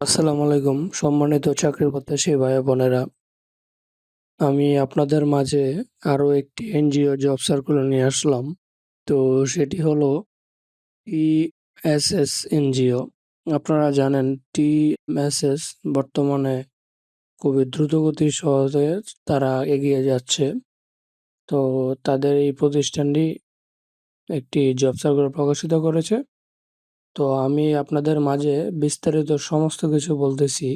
আসসালামু আলাইকুম, সম্মানিত চাকরি প্রত্যাশী ভাই বোনেরা। আমি আপনাদের মাঝে আরও একটি এনজিও জব সার্কুলার নিয়ে আসলাম। তো সেটি হলো টিএসএস এনজিও। আপনারা জানেন, টিএমএসএস বর্তমানে খুবই দ্রুতগতির সহজে তারা এগিয়ে যাচ্ছে। তো তাদের এই প্রতিষ্ঠানটি একটি জব সার্কুলার প্রকাশিত করেছে। তো আমি আপনাদের মাঝে বিস্তারিত সমস্ত কিছু বলতেছি।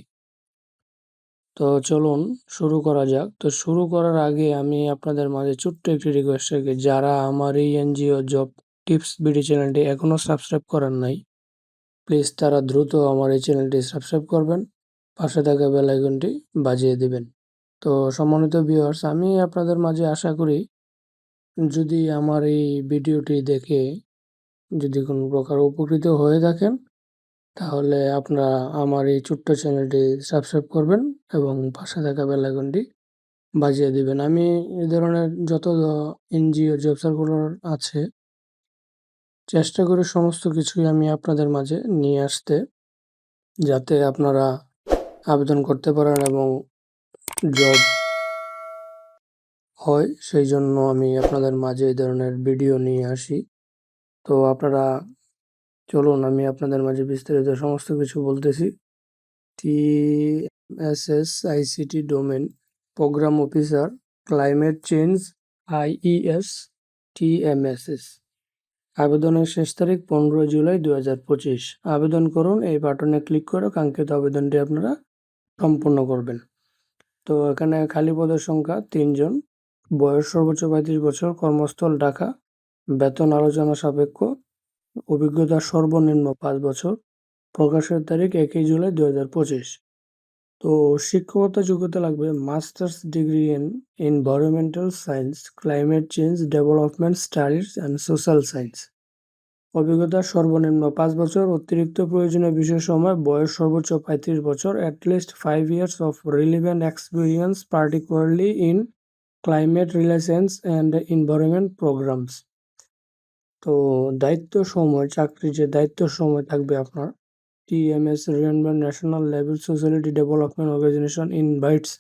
তো চলুন শুরু করা যাক। তো শুরু করার আগে আমি আপনাদের মাঝে ছোট্ট একটি রিকোয়েস্ট রাখি। যারা আমার এই এনজিও জব টিপস বিডি চ্যানেলটি এখনও সাবস্ক্রাইব করেন নাই, প্লিজ তারা দ্রুত আমার এই চ্যানেলটি সাবস্ক্রাইব করবেন, পাশে থাকা বেল আইকনটি বাজিয়ে দিবেন। তো সম্মানিত ভিউয়ার্স আমি আপনাদের মাঝে আশা করি যদি আমার এই ভিডিওটি দেখে যদি কোনো প্রকার উপকৃত হয়ে থাকেন, তাহলে আপনারা আমার এই ছোট্ট চ্যানেলটি সাবস্ক্রাইব করবেন এবং পাশে থাকা বেল আইকনটি বাজিয়ে দিবেন। আমি এই ধরনের যত এনজিও জব সার্কুলার আছে, চেষ্টা করে সমস্ত কিছুই আমি আপনাদের মাঝে নিয়ে আসতে, যাতে আপনারা আবেদন করতে পারেন এবং জব হয়, সেই জন্য আমি আপনাদের মাঝে এই ধরনের ভিডিও নিয়ে আসি। তো আপনারা চলুন, আমি আপনাদের মাঝে বিস্তারিত সমস্ত কিছু বলতেছি। T S S ICT domain, program officer, climate change IES TMSS আবেদনের শেষ তারিখ পনেরো জুলাই দু হাজার পঁচিশ। আবেদন করুন, এই বাটনে ক্লিক করে কাঙ্ক্ষিত আবেদনটি আপনারা সম্পূর্ণ করবেন। তো এখানে খালি পদের সংখ্যা তিনজন। বয়স সর্বোচ্চ পঁয়ত্রিশ বছর, কর্মস্থল ঢাকা। বেতন আলোচনা সাপেক্ষ অভিজ্ঞতা সর্বনিম্ন পাঁচ বছর প্রকাশের তারিখ একই জুলাই দু হাজার পঁচিশ। তো শিক্ষকতা যোগ্যতা লাগবে masters degree in environmental science, climate change, development studies and social science. অভিজ্ঞতা সর্বনিম্ন পাঁচ বছর, অতিরিক্ত প্রয়োজনীয় বিষয় সময়, বয়স সর্বোচ্চ পঁয়ত্রিশ বছর at least five years of relevant experience particularly in climate relations and environment programs তো দায়িত্ব সময় চাকরি যে দায়িত্ব সময় থাকবে আপনার, TMS রিয়ানবার national level society development organization invites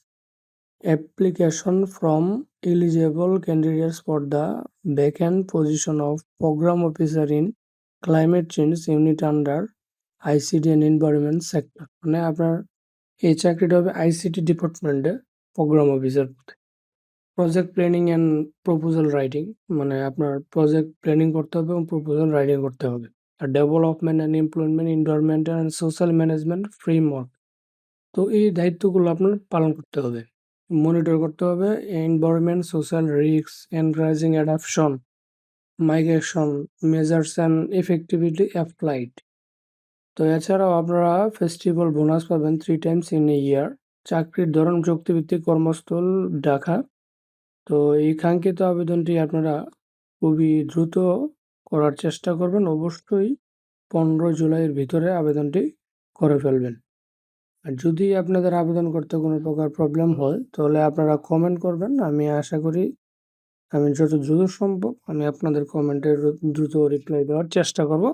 application from eligible candidates for the vacant position of program officer in climate change unit under ICD and environment sector. মানে আপনার এই চাকরিটা হবে আইসিটি ডিপার্টমেন্টে প্রোগ্রাম অফিসার পথে project planning and proposal writing মানে আপনার project planning করতে হবে এবং প্রপোজাল রাইটিং করতে হবে। আর development and employment environmental and social management framework তো এই দায়িত্বগুলো আপনার পালন করতে হবে। মনিটর করতে হবে environment social risk encouraging adaptation migration measures and effectivity applied তো এছাড়াও আপনারা ফেস্টিভ্যাল বোনাস পাবেন three times in a year চাকরির ধরন চুক্তিভিত্তিক কর্মস্থল, ঢাকা। তো এই কাঙ্ক্ষিত আবেদনটি আপনারা খুবই দ্রুত করার চেষ্টা করবেন। অবশ্যই পনেরো জুলাইয়ের ভিতরে আবেদনটি করে ফেলবেন। আর যদি আপনাদের আবেদন করতে কোনো প্রকার প্রবলেম হয়, তাহলে আপনারা কমেন্ট করবেন। আমি আশা করি, আমি যত দ্রুত সম্ভব আমি আপনাদের কমেন্টের দ্রুত রিপ্লাই দেওয়ার চেষ্টা করব।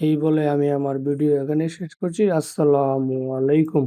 এই বলে আমি আমার ভিডিও এখানে শেষ করছি। আসসালামু আলাইকুম।